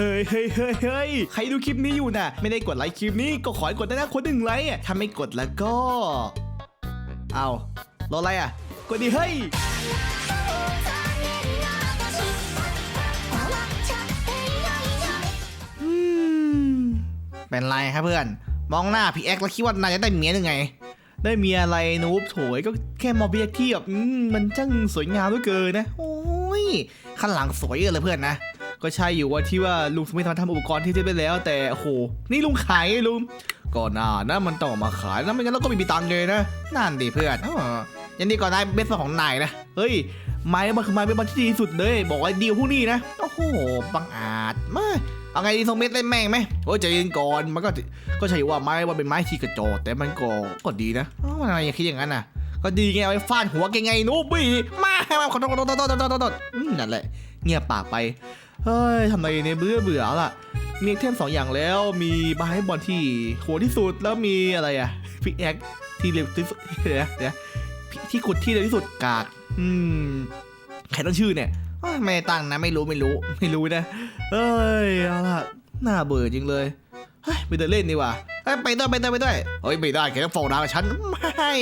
เฮ้ยเฮ้ยเฮ้ยเฮ้ยใครดูคลิปนี้อยู่น่ะ ไม่ได้กดไลค์คลิปนี้ก็ขอให้กดได้นะคนหนึ่งไลค์อะถ้าไม่กดแล้วก็ เอารออะไรอะ กดดิเฮ้ยเป็นไรครับเพื่อน มองหน้าพี่แอ็กแล้วคิดว่านายจะได้เมียยังไง ได้เมียอะไรนูบโถยก็แค่มอบเบียกที่แบบอืมมันช่างสวยงามเหลือเกินนะ โอ้ย ข้างหลังสวยเลยเพื่อนนะ ก็ใช่อยู่ว่าที่ว่าลุงสมิธทำทำอุปกรณ์ที่เจ๊ไปแล้ว แต่โหนี่ลุงขายไงลุงก่อนหน้านะมันต้องมาขายนะไม่งั้นเราก็ไม่มีตังค์เลยนะนั่นดิเพื่อนยันดีก่อนนายเบสของนายนะเฮ้ยไม้มันคือไม้เป็นไม้ที่ดีสุดเลย บอกว่าดีพวกนี้นะโอ้โหบังอาจมาเอาไงดีทรงเม็ดเล่นแม่งไหมโอ้ยใจเย็นก่อนมันก็ก็ใช่ว่าไม้ว่าเป็นไม้ที่กระจอกแต่มันก็ก็ดีนะอ๋อทำไมอย่าคิดอย่างนั้นน่ะก็ดีไงเอาไปฟาดหัวแกไงนูบบี้มามาขอโทษขอโทษขอโทษขอโทษนั่นแหละเงียบปากไป ฮ้ยทำไมเนี่ยเบื่อเบื่อล่ะ มีเทมสองอย่างแล้ว มีบาสบอลที่โหดที่สุด แล้วมีอะไรอะพิกแอคที่เร็วที่สุดเดี๋ยวนะเดี๋ยวที่ขุดที่เร็วที่สุดกาก อืม ใครตั้งชื่อเนี่ย ไม่ตั้งนะ ไม่รู้ไม่รู้ ไม่รู้นะ เอ้ยเอาล่ะน่าเบื่อจริงเลย เฮ้ยไปเดินเล่นดีกว่าไปด้วยไปด้วยไปด้วยเฮ้ยไม่ได้แกต้องเฝ้าร้านกับฉันไม่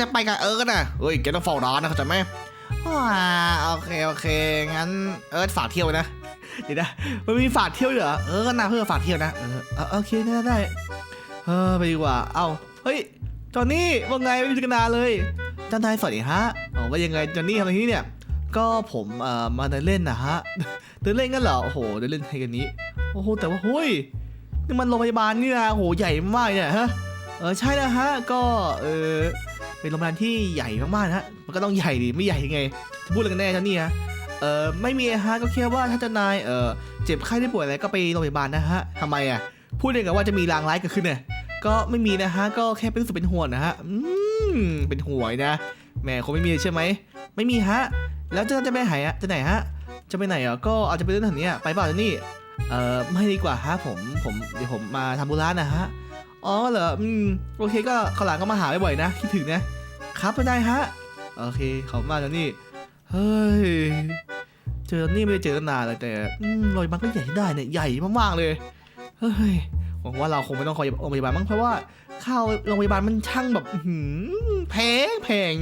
จะไปกับเอิร์กนะเฮ้ยแกต้องเฝ้าร้านนะเข้าใจไหม อ่าโอเคโอเคงั้นเออฝากเที่ยวนะเดี๋ยวนะมันมีฝากเที่ยวเหรอเออน่าเพื่อฝากเที่ยวนะเออโอเคได้ได้เออไปดีกว่าเอ้าเฮ้ยจอนนี่ว่าไงไม่มีกันนาเลยจันทายสวัสดีฮะอ๋อว่ายังไงจอนนี่ทำอะไรที่นี่เนี่ยก็ผมเอ่อมาเดินเล่นนะฮะเดินเล่นกันเหรอโอ้โหเดินเล่นให้กันนี้โอ้โหแต่ว่าเฮ้ยนี่มันโรงพยาบาลนี่นะโอ้โหใหญ่มากเนี่ยฮะเออใช่นะฮะก็เออ เป็นโรงพยาบาลที่ใหญ่มากๆนะฮะ มันก็ต้องใหญ่ดิ ไม่ใหญ่ยังไง จะพูดอะไรกันแน่เจ้านี่ฮะ เออไม่มีฮะก็แค่ว่าถ้าเจะนาย เออเจ็บไข้ได้ป่วยอะไรก็ไปโรงพยาบาลนะฮะทำไมอะ พูดเองกับว่าจะมีลางร้ายเกิดขึ้นเนี่ย ก็ไม่มีนะฮะ ก็แค่เป็นรู้สึกเป็นห่วงนะฮะ อืม เป็นห่วงนะ แหมคงไม่มีใช่ไหม ไม่มีฮะ แล้วจะจะไปไหนอะจะไหนฮะ จะไปไหนอะก็อาจจะไปเรื่องแถวนี้ไปเปล่าเจ้านี่ เออไม่ดีกว่าฮะผม ผม เดี๋ยวผมมาทำบุญร้านนะฮะ อ๋อเหรอ อืม โอเคก็ข้าหลังก็มาหาบ่อยๆนะ คิดถึงนะ ครับไม่ได้ฮะ โอเคขอบมากเจ้านี่ เฮ้ย เจอนี่ไม่ได้เจอตั้งนานเลยแต่อืมรงพยาบาลก็ใหญ่ได้เนี่ย ใหญ่มากๆเลย เฮ้ย หวังว่าเราคงไม่ต้องคอยโรงพยาบาลมั้งเพราะว่าข้าวโรงพยาบาลมันช่างแบบหือแพงแพง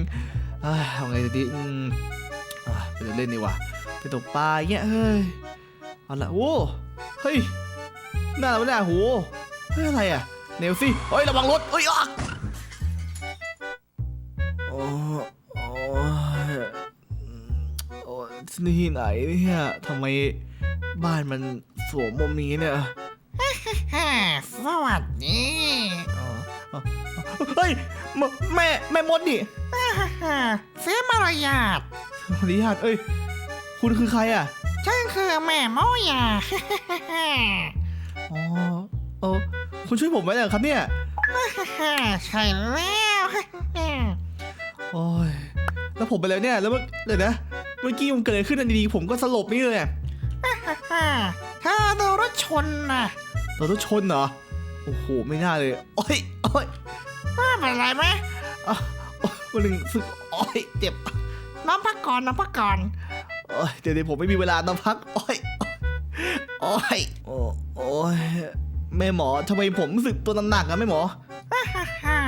เอ้ยเอาไงดีอืมอะไปเล่นดีกว่าไปตกปลาเงี้ย เฮ้ย เอาละโอ้ เฮ้ย หน้าเราไม่ได้โหเฮ้ยอะไรอะ เนลซี่เฮ้ยระวังรถเฮ้ยอะโอ้โอ้ยโอ้ยที่ไหนเนี่ยทำไมบ้านมันสวมมุมนี้เนี่ยฮ่าสวัสดีอ๋ออ๋อเฮ้ยแม่แม่แม่มดนี่ฮ่าฮ่าเสียมารยาทสวัสดีฮะเอ้ย คุณคือใครอะฉันคือแม่มอยาฮ่าฮ่าฮ่าอ๋อเออ คุณช่วยผมไว้เหรอครับเนี่ยฮ่าใช่แล้วฮ่าฮ่าโอ้ย แล้วผมไปแล้วเนี่ย แล้วเมื่อเดี๋ยวนะ เมื่อกี้มันเกิดอะไรขึ้นอันดีๆผมก็สลบนี่เลยอะฮ่าเธอโดนรถชนนะเราต้องชนเหรอ โอ้โห ไม่น่าเลย โอ้ย โอ้ยไม่เป็นไรไหมอะโอ้ยวันหนึ่งสึกโอ้ย เจ็บน้องพักก่อนน้องพักก่อนโอ้ยเดี๋ยวเดี๋ยวผมไม่มีเวลานอนพัก โอ้ย โอ้ย โอ้โอ้ย แม่หมอทำไมผมรู้สึกตัวหนักๆอะแม่หมอ ฮ่าฮ่าฮ่า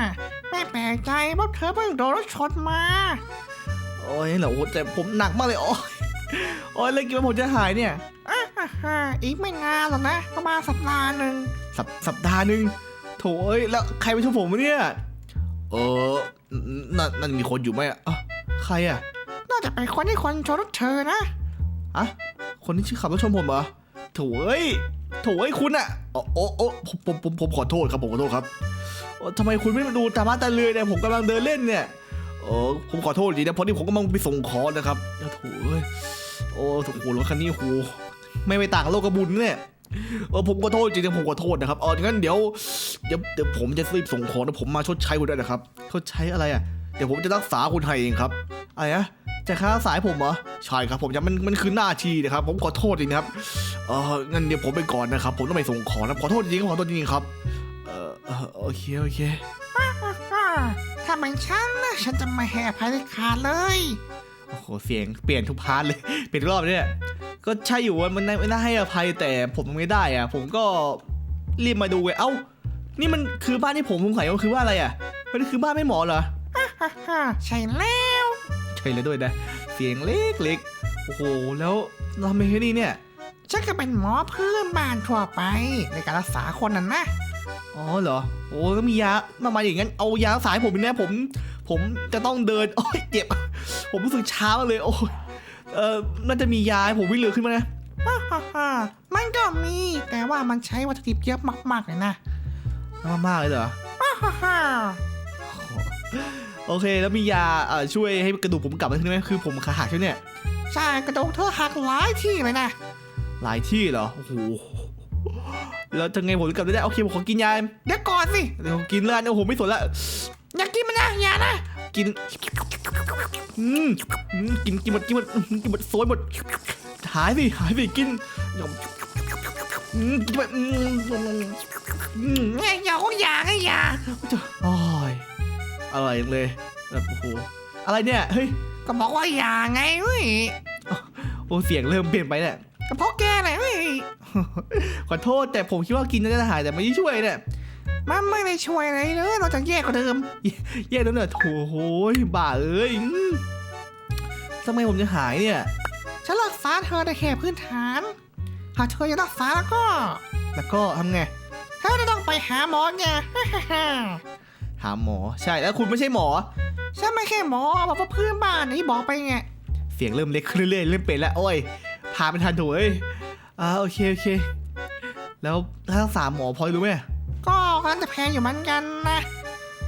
ไม่แปลกใจเพราะเธอเพิ่งโดนรถชนมา โอ้ยเหรอโอ้แต่ผมหนักมากเลยโอ้ยโอ้ยเลยกินว่าผมจะหายเนี่ยฮ่าฮ่าฮ่าอีกไม่นานหรอกนะ ประมาณสัปดาห์หนึ่งสัปสัปดาห์หนึ่งโถเอ้ยแล้วใครไปชมผมวะเนี่ย เออนั่นนั่นมีคนอยู่ไหมอะอะใครอะน่าจะเป็นคนที่คนชนรถเธอนะ อะคนที่ชื่อขับรถชนผมเหรอโถเอ้ย โถเอ้คุณอะโอ้โอ้ผมผมผมขอโทษครับผมขอโทษครับทำไมคุณไม่มาดูตาบ้าตาเรือเนี่ยผมกำลังเดินเล่นเนี่ยโอ้ผมขอโทษจริงนะเพราะนี่ผมกำลังไปส่งของนะครับโอ้โถเอ้ยโอ้โถโหรถคันนี้โหไม่ไปต่างกับโลกกระบุญเนี่ยเออผมขอโทษจริงๆผมขอโทษนะครับเอองั้นเดี๋ยวเดี๋ยวเดี๋ยวผมจะรีบส่งของแล้วผมมาชดใช้คุณด้วยนะครับชดใช้อะไรอะเดี๋ยวผมจะรักษาคุณให้เองครับอะไรนะ จะค้าสายผมเหรอ ใช่ครับผมจะมันมันคือหน้าที่นะครับ ผมขอโทษจริงๆนะครับ เอองั้นเดี๋ยวผมไปก่อนนะครับ ผมต้องไปส่งของนะขอโทษจริงๆขอโทษจริงๆครับ เออเออโอเคโอเคอ่าถ้าเป็นฉันนะฉันจะไม่ให้อภัยเด็ดขาดเลย โอ้โหเสียงเปลี่ยนทุกพาร์ทเลย เปลี่ยนทุกรอบเลยเนี่ยก็ใช่อยู่ว่ามันไม่น่าให้อภัยแต่ผมไม่ได้อะผมก็รีบมาดูไงเอ้า นี่มันคือบ้านที่ผมสงสัยว่าคือว่าอะไรอะมันคือบ้านไม่หมอเหรอฮ่าฮ่าใช่แล้ว ใช่เลยด้วยนะ เสียงเล็กเล็กๆโอ้โห แล้วเราไม่ให้ดีเนี่ยฉันก็เป็นหมอพื้นบ้านทั่วไปในการรักษาคนนั้นนะ อ๋อเหรอ โอ้ก็มียา มามาอย่างงั้น เอายาสายผมเนี่ยผม ผมจะต้องเดิน โอ้ยเจ็บ ผมรู้สึกช้ามากเลย โอ้ย เออน่าจะมียาให้ผมวิ่งเร็วขึ้นมานะฮ่าฮ่าฮ่ามันก็มี แต่ว่ามันใช้วัตถุดิบเยอะมากๆเลยนะ มากๆเลยเหรอฮ่าฮ่าฮ่า โอเค แล้วมียาเอ่อช่วยให้กระดูกผมกลับมาขึ้นไหมคือผมขาหักใช่ไหมเนี่ยใช่กระดูกเธอหักหลายที่เลยนะหลายที่เหรอโอ้โหแล้วจะไงผมถึงกลับได้โอเคผมขอกินยาเดี๋ยวก่อนสิเดี๋ยวผมกินแล้วกันโอ้โหไม่สนละอยากกินมันนะอย่านะกินอืมอืมกินกินหมดกินหมดอื้อหือกินหมดโซยหมดหายสิหายสิกินอืมกินหมดอืมอืมไงอย่าก็อย่าไงอย่าโอ้ย อร่อยจังเลยแบบโอ้โหอะไรเนี่ยเฮ้ยก็บอกว่าอย่าไงเว้ยโอ้เสียงเริ่มเปลี่ยนไปเนี่ยก็เพราะแกเลยเว้ยขอโทษแต่ผมคิดว่ากินน่าจะหายแต่ไม่ได้ช่วยเนี่ยมันไม่ได้ช่วยอะไรเลยเราจะแย่กว่าเดิมแย่แล้วเนี่ยโถโหยบ้าเอ้ยอืมทำไมผมจะหายเนี่ยฉันรักษาเธอได้แค่พื้นฐาน หากเธอจะรักษาแล้วก็ แล้วก็ทำไง เธอจะต้องไปหาหมอไง หาหมอใช่แล้วคุณไม่ใช่หมอฉันไม่แค่หมอบอกว่าเพื่อนบ้านนี่บอกไปไงเสียงเริ่มเล็กขึ้นเรื่อยๆเริ่มเป็นแล้วโอ้ยพาไปทันโถเอ้ยอ่าโอเคโอเค แล้วถ้ารักษาหมอพอรู้ไหมก็กำลังจะแพงอยู่เหมือนกันนะ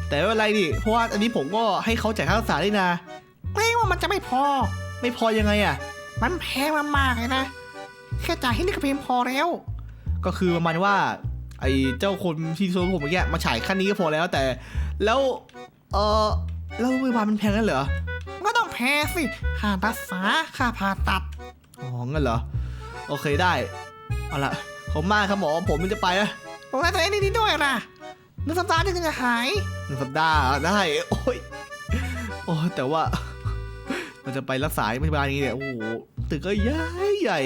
แต่ไม่เป็นไรดิเพราะว่าอันนี้ผมก็ให้เขาจ่ายค่ารักษาได้นะเกรงว่ามันจะไม่พอ ไม่พอยังไงอะ มันแพงมากๆเลยนะ แค่จ่ายที่นี่ก็เพียงพอแล้ว ก็คือประมาณว่า ไอ้เจ้าคนที่โซนผมเมื่อกี้มาฉายขั้นนี้ก็พอแล้วแต่ แล้ว เออแล้วโรงพยาบาลมันแพงนั่นเหรอก็ต้องแพงสิค่ารักษาค่าผ่าตัดอ๋องั้นเหรอโอเคได้เอาละขอบคุณมากครับหมอผมมันจะไปนะดูแลตัวเองดีๆด้วยนะหนึ่งสัปดาห์ถึงจะหายหนึ่งสัปดาห์ได้โอ้ยโอ้แต่ว่า มันจะไปรักษาพยาบาลอย่างนี้เนี่ยโอ้โหตึกก็ใหญ่ใหญ่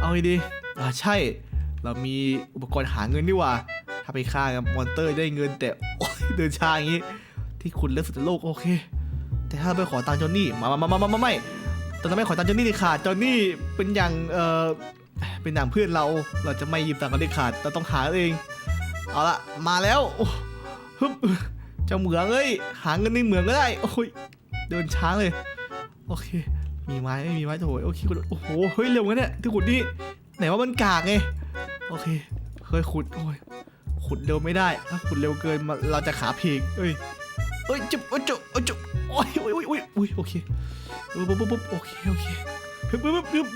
เอาไงดีอ่าใช่ เรามีอุปกรณ์หาเงินดีกว่า ถ้าไปฆ่ากับมอนเตอร์ได้เงินแต่เดินช้าอย่างนี้ ที่คุณเลือกสุดโลกโอเค แต่ถ้าไปขอตังค์จอนนี่มามามามามาไม่ตอนนั้นไม่ขอตังค์จอนนี่เด็ดขาดจอนนี่เป็นอย่างเออเป็นอย่างเพื่อนเราเราจะไม่ยืมตังค์กันเด็ดขาดเราต้องหาเองเอาละมาแล้วฮึบเจ้าเหมืองเอ้ยหาเงินในเหมืองก็ได้โอ้ยเดินช้าเลย โอเค มีไม้ไม่มีไม้โถยโอเคขุดโอ้โหเฮ้ยเร็วงั้นเนี่ยที่ขุดนี่ไหนว่ามันกากไง โอเค เคยขุดโอ้ยขุดเร็วไม่ได้ ถ้าขุดเร็วเกินมาเราจะขาเพีกเอ้ยเอ้ยจุ๊บเอ้ยจุ๊บเอ้ยจุ๊บโอ้ยโอ้ยโอ้ยโอ้ยโอ้ยโอเคปุ๊บปุ๊บปุ๊บโอเคโอเคปึ๊บปึ๊บปึ๊บ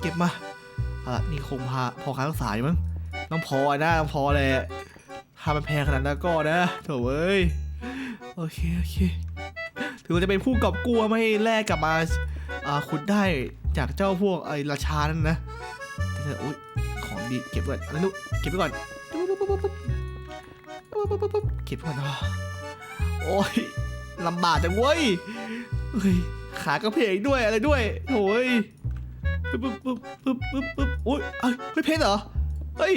เก็บมาอะนี่คงพาพอค้างสายมั้งต้องพอนะต้องพอแหละถ้ามันแพงขนาดนั้นก็นะโถเว้ยโอเคโอเคถือว่าจะเป็นผู้กอบกู้ไม่แลกกลับมาขุดได้จากเจ้าพวกไอ้ราชานั่นนะแต่อุ้ย ดีเก็บไว้ก่อนแล้วลูกเก็บไปก่อนเก็บไว้ก่อนโอ้ยลำบากจังเว้ยขากระเพงด้วยอะไรด้วยโอ้ยปึ๊บปึ๊บปึ๊บปึ๊บปึ๊บปึ๊บโอ้ยเฮ้ยเพชรเหรอเฮ้ย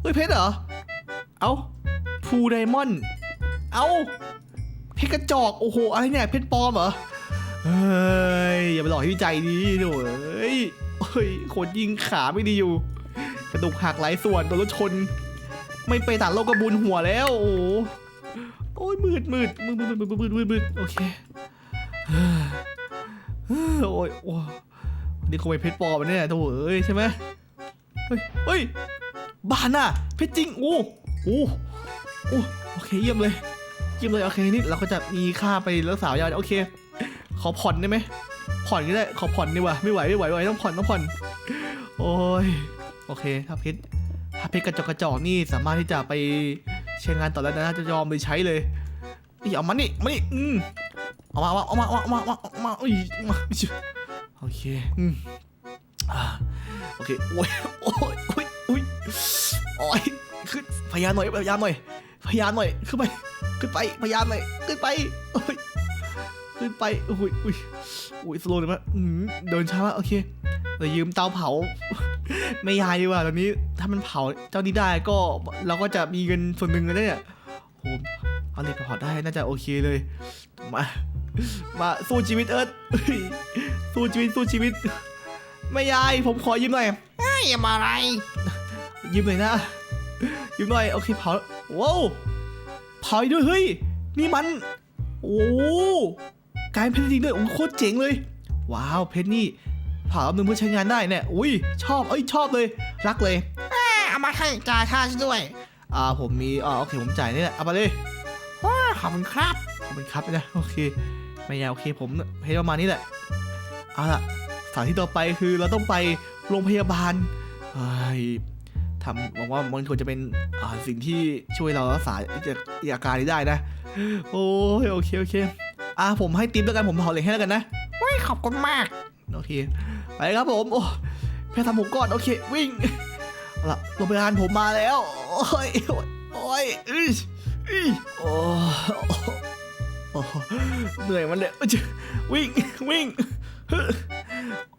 เฮ้ยเพชรเหรอเอ้าพูไดมอนด์เอ้าเพชรกระจอกโอ้โหอะไรเนี่ยเพชรปลอมเหรอเฮ้ยอย่าไปหลอกให้ใจัยดีหนูเฮ้ยโอ้ยโคตยิงขาไม่ดีอยู่ กระดูกหักหลายส่วนโดนรถชน ไม่ไปต่างโลกกระบุญหัวแล้ว โอ้โหโอ้ยมืดมืดมืดมืดมืดมืดมืดมืดโอเคโอ้ยโอ้นี่คงเป็นเพชรปลอมอันเนี่ยโถ่เอ้ยใช่ไหมเฮ้ยเฮ้ยบ้านน่ะเพชรจริงโอ้โอ้โอ้โอเคเยี่ยมเลยจิ้มเลยโอเคนี่เราก็จะมีค่าไปรักษายาโอเค ขอผ่อนได้ไหมผ่อนก็ได้ขอผ่อนดีกว่าไม่ไหวไม่ไหวไม่ไหวต้องผ่อนต้องผ่อน โอ้ย โอเคถ้าเพชรถ้าเพชรกระจกกระจอกนี่สามารถที่จะไปใช้งานต่อแล้วนะจะยอมไปใช้เลยนี่เอามานี่มานี่อืมเอามาเอามาเอามาเอามาเอามาเอามาอุ้ยมาโอเคอืมอ่าโอเคโอ้ยโอ้ยโอ้ยโอ้ยโอ้ยขึ้นพยายามหน่อยพยายามหน่อยพยายามหน่อยขึ้นไปขึ้นไปพยายามเลยขึ้นไปโอ้ยขึ้นไปโอ้ยโอ้ยโอ้ยสโลว์เลยมั้ยอืมเดินช้ามากโอเคเรายืมเตาเผา ไม่ยายดีกว่าตอนนี้ถ้ามันเผาเจ้านี้ได้ก็เราก็จะมีเงินส่วนหนึ่งเลยเนี่ยโหเอาเหล็กมาเผาได้น่าจะโอเคเลย มา มาสู้ชีวิตเอิร์ธสู้ชีวิตสู้ชีวิต ไม่ยายผมขอยืมหน่อยเฮ้ยมาอะไร ยืมหน่อยนะ ยืมหน่อยโอเคเผาว้าวเผาด้วยเฮ้ยนี่มัน โอ้กลายเป็นเพชรจริงด้วยโอ้โคตรเจ๋งเลย ว้าวเพชรนี่ ผาหนึ่งเพื่อใช้งานได้เนี่ย อุ้ยชอบ เอ้ยชอบเลย รักเลยเอามาให้จ่ายค่าฉันด้วย อ่าผมมีอ่าโอเคผมจ่ายนี่แหละเอาไปเลยว้าขอบคุณครับขอบคุณครับนะโอเคไม่ยาวโอเคผมเพชรประมาณนี้แหละเอาล่ะสถานที่ต่อไปคือเราต้องไปโรงพยาบาลเฮ้ยทำหวังว่ามันควรจะเป็นอ่าสิ่งที่ช่วยเรารักษาจากอาการนี้ได้นะ โอ้ยโอเคโอเคอ่าผมให้ติปแล้วกันผมเผาเหล็กให้แล้วกันนะเฮ้ยขอบคุณมาก โอเค ไปครับผม โอ้แพ้ทำผมก่อน โอเค วิ่งเอาละโรงพยาบาลผมมาแล้ว โอ้ย โอ้ยอ้ยอื้ออื้อโอ้โอ้เหนื่อยมันเลยอุ๊ยวิ่ง วิ่ง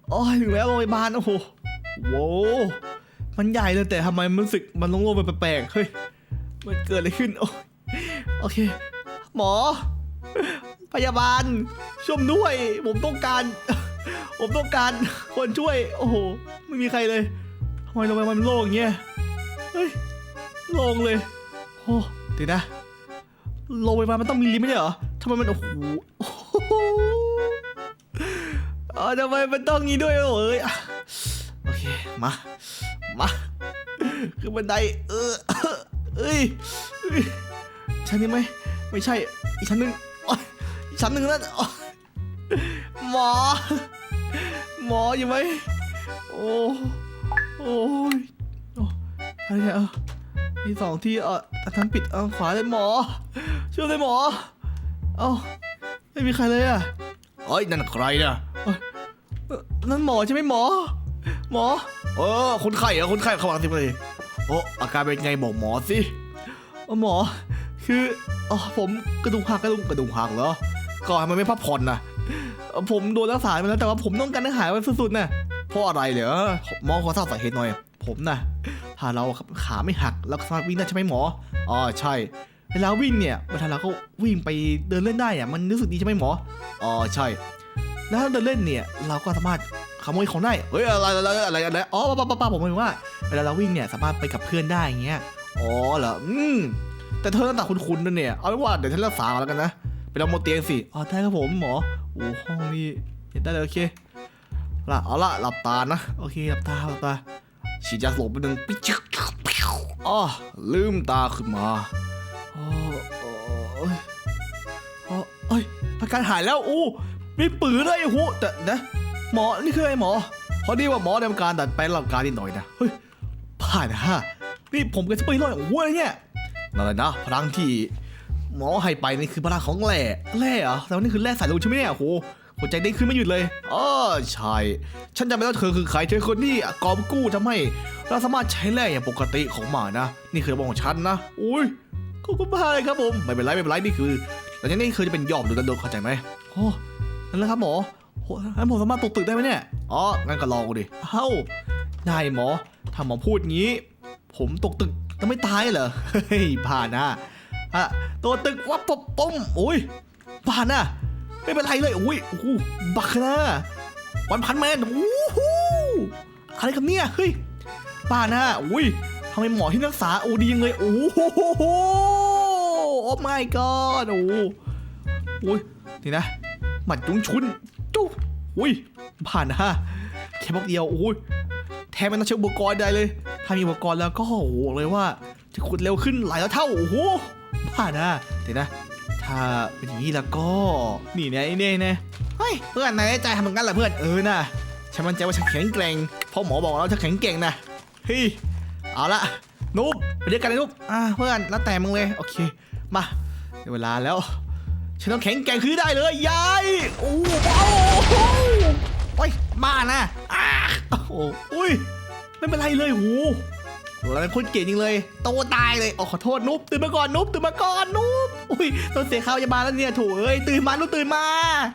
โอ้ยถึงแล้วโรงพยาบาล โอ้โหโว้มันใหญ่เลยแต่ทำไมมันรู้สึกมันโล่งๆไปแปลกๆ เฮ้ย มันเกิดอะไรขึ้น โอ้โอเค หมอ พยาบาลช่วยด้วย ผมต้องการ ผมต้องการคนช่วย โอ้โห ไม่มีใครเลยทำไมโรงพยาบาลมันโล่งอย่างเงี้ย เฮ้ย โล่งเลย โอ้เดี๋ยวนะโรงพยาบาลมันต้องมีลิฟต์ไม่ใช่เหรอทำไมมันโอ้โหโอ้โหเออทำไมมันต้องงี้ด้วยโอ้ยอะโอเค มา มาคือบันได เออเอ้ยชั้นนี้ไหมไม่ใช่ อีกชั้นหนึ่งอีกชั้นหนึ่งนั่นหมอ หมออยู่ไหมโอ้โอ้ยโอ้อะไรเนี่ยเออมีสองที่เออทางปิดเอาขวาเลยหมอ ช่วยเลยหมอ เอ้าไม่มีใครเลยอะเอ้ยนั่นใครเนี่ยเอ้ยเอ่อนั่นหมอใช่ไหมหมอ หมอ เออคนไข้เหรอคนไข้เข้ามาสิมาเลยโอ้อาการเป็นไงบอกหมอสิเออหมอ คืออ๋อผมกระดูกหักกระดูกกระดูกหักเหรอก็ทำไมไม่พักผ่อนนะเอ่อ ผมโดนรักษามาแล้วแต่ว่าผมต้องการให้หายไว้สุดๆนะเพราะอะไรเหรอหมอขอทราบสาเหตุหน่อย ผมนะถ้าเราขาไม่หักเราสามารถวิ่งได้ใช่ไหมหมออ๋อใช่เวลาวิ่งเนี่ยเวลาเราก็วิ่งไปเดินเล่นได้อะมันรู้สึกดีใช่ไหมหมออ๋อใช่ แล้วถ้าเดินเล่นเนี่ยเราก็สามารถขโมยของได้เฮ้ยอะไรอะไรอะไรอะไรอ๋อป้าป้าป้าผมหมายว่าเวลาเราวิ่งเนี่ยสามารถไปกับเพื่อนได้อย่างเงี้ยอ๋อเหรออืมแต่เธอหน้าตาคุ้นๆนั่นเนี่ยเอาเป็นว่าเดี๋ยวฉันรักษาแล้วกันนะ ไปลองบนเตียงสิอ๋อได้ครับผมหมอโอ้ห้องนี้เห็นได้เลยโอเคละเอาละหลับตานะโอเคหลับตาหลับตาฉีดยาสลบไปหนึ่งปิ๊กอ๋อลืมตาขึ้นมาอ๋อโอ้ยอ๋อเอ้ยอาการหายแล้วอู้มีปืนเลยโอ้โหแต่นะหมอนี่คืออะไรหมอพอดีว่าหมอทำการดัดแปลงร่างกายนิดหน่อยนะเฮ้ยผ่านฮะนี่ผมกับสเปรย์ร้อยโอ้โหเนี่ยนั่นแหละนะพลังที่ หมอให้ไปนี่คือพลังของแร่แร่เหรอแต่ว่านี่คือแร่สายลุงใช่ไหมเนี่ยโอ้โหหัวใจเด้งขึ้นไม่หยุดเลยอ๋อใช่ ฉันจำไม่ได้เธอคือใครเธอคนที่กอบกู้ทำให้เราสามารถใช้แร่อย่างปกติของหมานะ นี่คือระบบของฉันนะ อุ้ยขอบคุณมากเลยครับผม ไม่เป็นไรไม่เป็นไรนี่คือหลังจากนี้คือจะเป็นยอดหรือดันโดนเข้าใจไหมโอ้นั่นแหละครับหมอโอ้งั้นผมสามารถตกตึกได้ไหมเนี่ย อ๋อ งั้นก็ลองดิเอ้าได้หมอ ถ้าหมอพูดงี้ ผมตกตึกจะไม่ตายเหรอ เฮ้ยผ่านนะ ฮะตัวตึกวับปุ๊บปุ้มโอ้ยผ่านนะไม่เป็นไรเลยโอ้ยโอ้โหบักนะวันพันแมนโอ้โหอะไรกับเนี่ยเฮ้ยผ่านะโอ้ยทำไมหมอที่รักษาโอ้ดียังเลยโอ้โหโอ้ my god โอ้โหโอ้ยนี่นะหมัดจุ้งชุนจุ๊อุ้ยผ่านนะแค่บอกเดียวโอ้ยแทนไม่ต้องใช้อุปกรณ์ใดเลย ถ้ามีอุปกรณ์แล้วก็โอ้โหเลยว่า จะขุดเร็วขึ้นหลายเท่าโอ้โห บ้านะเดี๋ยวนะ ถ้าเป็นอย่างนี้แล้วก็ นี่เนี่ยไอ้เนี่ยเนี่ยเฮ้ยเพื่อนนายใจทำเหมือนกันเหรอเพื่อนเออนะฉันมั่นใจว่าฉันแข็งแกร่งเพราะหมอบอกแล้วฉันแข็งแกร่งนะเฮ้ยเอาละนุ๊บไปด้วยกันเลยนุ๊บอ่าเพื่อนแล้วแต่มึงเลยโอเคมาได้เวลาแล้วฉันต้องแข็งแกร่งคือได้เลยยายโอ้โหโอ้โหโอ้ยบ้านะอ้าโอ้โอ้ยไม่เป็นไรเลยโห เราเป็นคนเก่งจริงเลย โตตายเลยอ๋อขอโทษนุ๊บตื่นมาก่อนนุ๊บตื่นมาก่อนนุ๊บอุ้ยต้องเสียข้าวยาบาลแล้วเนี่ยโถเอ้ยตื่นมานุ๊บตื่นมา